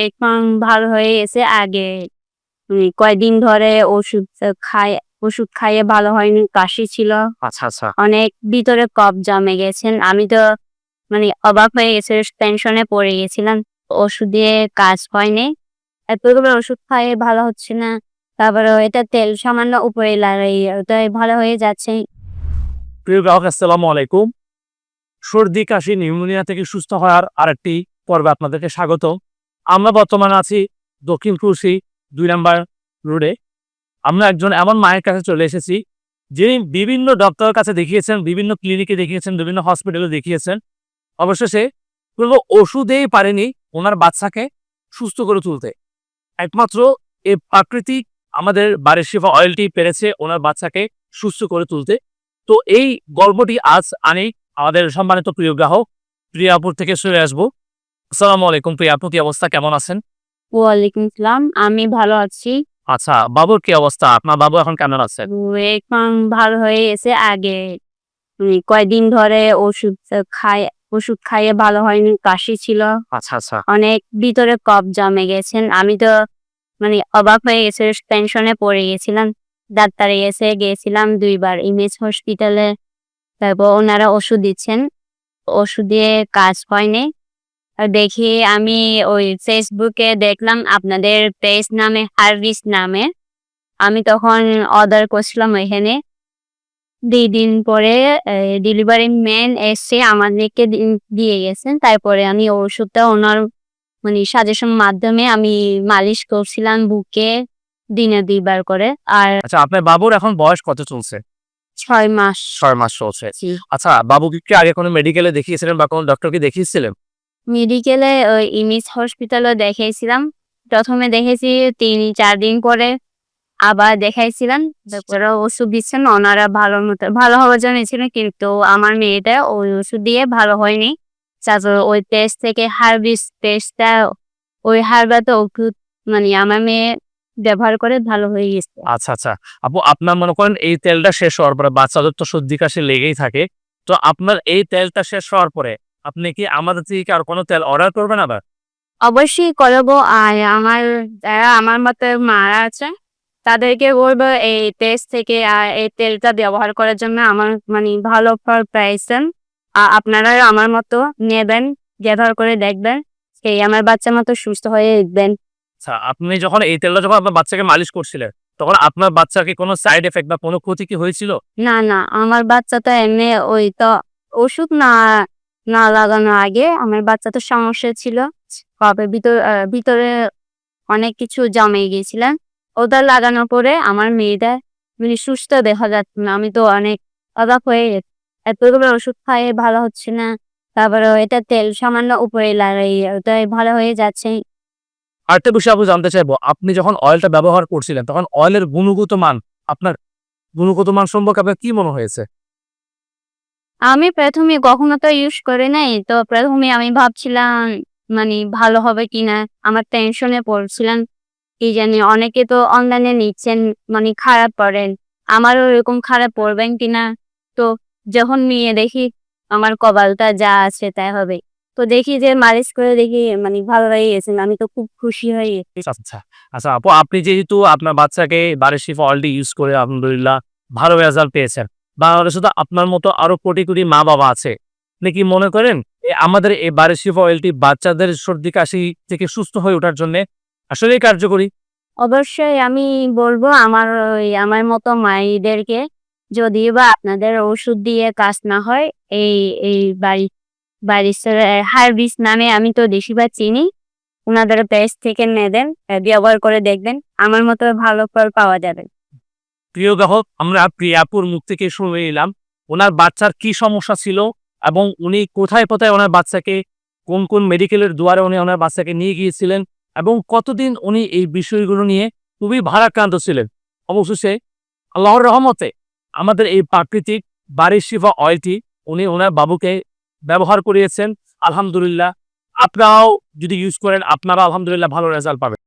এখন ভালো হয়ে গেছে আগে। উম, কয়দিন ধরে ওষুধ খাই ওষুধ খাইয়ে ভালো হয়নি কাশি ছিল। আচ্ছা আচ্ছা। অনেক ভিতরে কফ জমে গেছেন। আমি তো মানে অবাক হয়ে গেছে টেনশনে পড়ে গেছিলাম। ওষুধ দিয়ে কাজ হয়নি। এতগুলো ওষুধ খাইয়ে ভালো হচ্ছে না। তারপরে এটা তেল সামান্য উপরে লাগাই ওটাই ভালো হয়ে যাচ্ছে। প্রিয় গ্রাহক আসসালামু আলাইকুম। সর্দি কাশি নিউমোনিয়া থেকে সুস্থ হওয়ার আরেকটি পর্বে আপনাদেরকে স্বাগত। আমরা বর্তমানে আছি দক্ষিণ খুশি দুই নাম্বার রোডে। আমরা একজন এমন মায়ের কাছে চলে এসেছি, যিনি বিভিন্ন ডক্টরের কাছে দেখিয়েছেন, বিভিন্ন ক্লিনিকে দেখিয়েছেন, বিভিন্ন হসপিটালে দেখিয়েছেন। অবশেষে কোনো ওষুধেই পারেনি ওনার বাচ্চাকে সুস্থ করে তুলতে। একমাত্র এই প্রাকৃতিক আমাদের বাড়ির শিফা অয়েলটি পেরেছে ওনার বাচ্চাকে সুস্থ করে তুলতে। তো এই গল্পটি আজ আনি আমাদের সম্মানিত প্রিয় গ্রাহক, প্রিয়াপুর থেকে শুনে আসব। আসসালামু আলাইকুম প্রিয়াপু কি অবস্থা? কেমন আছেন? ওয়ালাইকুম সালাম আমি ভালো আছি। আচ্ছা বাবুর কি অবস্থা? আপনার বাবু এখন কেমন আছেন এখন ভালো হয়ে গেছে। আগে উম, কয়দিন ধরে ওষুধ খাই ওষুধ খাইয়ে ভালো হয়নি কাশি ছিল। আচ্ছা আচ্ছা। অনেক ভিতরে কফ জমে গেছেন। আমি তো মানে অবাক হয়ে গেছে টেনশনে পড়ে গেছিলাম। ডাক্তারে এসে গিয়েছিলাম দুইবার ইমেজ হসপিটালে তারপর ওনারা ওষুধ দিচ্ছেন। ওষুধ দিয়ে কাজ হয়নি। দেখি আমি ওই ফেসবুকে দেখলাম আপনাদের পেজ নামে হার্ভিস নামে। আমি তখন অর্ডার করছিলাম ওইখানে। দুই দিন পরে ডেলিভারি ম্যান এসে আমাদেরকে দিয়ে গেছেন। তারপরে আমি ওষুধটা ওনার মানে সাজেশন মাধ্যমে আমি মালিশ করছিলাম বুকে দিনে দুইবার করে। আর আচ্ছা আপনার বাবুর এখন বয়স কত চলছে? ছয় মাস। ছয় মাস চলছে। আচ্ছা বাবুকে কি আগে কোনো মেডিকেলে দেখিয়েছিলেন বা কোনো ডক্টরকে দেখিয়েছিলেন? মেডিকেলে ওই ইমিস হসপিটালও দেখাইছিলাম। প্রথমে দেখেছি তিন, চার দিন পরে আবার দেখাইছিলাম। তারপরে ওষুধ দিচ্ছেন, ওনারা ভালো মতো, ভালো হওয়ার জন্য ছিলেন কিন্তু আমার মেয়েটা ওই ওষুধ দিয়ে ভালো হয়নি। তারপর ওই টেস্ট থেকে হারবিস টেস্টটা ওই হারবাতে ওষুধ মানে আমার মেয়ে ব্যবহার করে ভালো হয়ে গেছে। আচ্ছা আচ্ছা। আপু, আপনার মনে করেন এই তেলটা শেষ হওয়ার পরে বাচ্চাদের তো সর্দি কাশি লেগেই থাকে। তো আপনার এই তেলটা শেষ হওয়ার পরে আপনি কি আমাদের থেকে আর কোনো তেল অর্ডার করবেন আবার? অবশ্যই করব আর আমার যারা আমার মতো মারা আছে তাদেরকে বলব এই পেস্ট থেকে আর এই তেলটা ব্যবহার করার জন্য আমার মানে ভালো ফল পাইছেন আর আপনারা আমার মতো নেবেন ব্যবহার করে দেখবেন সেই আমার বাচ্চা মতো সুস্থ হয়ে দেখবেন আচ্ছা আপনি যখন এই তেলটা যখন আপনার বাচ্চাকে মালিশ করছিলেন তখন আপনার বাচ্চাকে কোনো সাইড এফেক্ট বা কোনো ক্ষতি কি হয়েছিল? না না আমার বাচ্চা তো এমনি ওই তো ওষুধ না না লাগানোর আগে আমার বাচ্চা তো সমস্যা ছিল। কবে ভিতর ভিতরে অনেক কিছু জমে গিয়েছিলেন ওটা লাগানোর পরে আমার মেয়েটা মানে সুস্থ দেখা যাচ্ছে না। আমি তো অনেক অবাক হয়ে এতগুলো ওষুধ খাইয়ে ভালো হচ্ছে না। তারপরে এটা তেল সামান্য উপরে লাগাই, ওটাই ভালো হয়ে যাচ্ছে। আরেকটা বিষয় আপনি জানতে চাইব, আপনি যখন অয়েলটা ব্যবহার করছিলেন, তখন অয়েলের গুণগত মান, আপনার গুণগত মান সম্পর্কে আপনার কি মনে হয়েছে? আমি প্রথমে কখনো তো ইউজ করে নাই। তো প্রথমে আমি ভাবছিলাম মানে ভালো হবে কিনা? আমার টেনশনে পড়ছিলাম। কি জানি, অনেকে তো অনলাইনে নিচ্ছেন মানে খারাপ পড়েন আমারও এরকম খারাপ পড়বেন কিনা? তো যখন নিয়ে দেখি, আমার কপালটা যা আছে তাই হবে। তো দেখি যে মালিশ করে দেখি মানে ভালো হয়ে গেছে, আমি তো খুব খুশি হয়ে গেছি। আচ্ছা আচ্ছা আপু, আপনি যেহেতু আপনার বাচ্চাকে বারের শিফা অয়েলটি ইউজ করে, আলহামদুলিল্লাহ, ভালো রেজাল্ট পেয়েছেন। বাংলাদেশে তো আপনার মতো আরও কোটি কোটি মা বাবা আছে। আপনি কি মনে করেন আমাদের এই বারের শিফা অয়েলটি বাচ্চাদের সর্দি কাশি থেকে সুস্থ হয়ে ওঠার জন্য আসলেই কার্যকরী? অবশ্যই আমি বলব আমার ওই আমার মতো মায়েদেরকে যদি বা আপনাদের ওষুধ দিয়ে কাজ না হয়, এই এই বাড়ি বাড়ির হারবিস নামে আমি তো বেশিরভাগ চিনি ওনাদের পেস্ট থেকে নেবেন, ব্যবহার করে দেখবেন, আমার মতো ভালো ফল পাওয়া যাবে। প্রিয় গ্রাহক, আমরা প্রিয়াপুর মুখ থেকে শুনে নিলাম, ওনার বাচ্চার কি সমস্যা ছিল এবং উনি কোথায় কোথায় ওনার বাচ্চাকে, কোন কোন মেডিকেলের দুয়ারে উনি ওনার বাচ্চাকে নিয়ে গিয়েছিলেন এবং কতদিন উনি এই বিষয়গুলো নিয়ে খুবই ভারাক্রান্ত ছিলেন? অবশেষে আল্লাহর রহমতে আমাদের এই প্রাকৃতিক বাড়ির শিফা অয়েলটি উনি ওনার বাবুকে ব্যবহার করিয়েছেন। আলহামদুলিল্লাহ। আপনারাও যদি ইউজ করেন আপনারা আলহামদুলিল্লাহ ভালো রেজাল্ট পাবেন।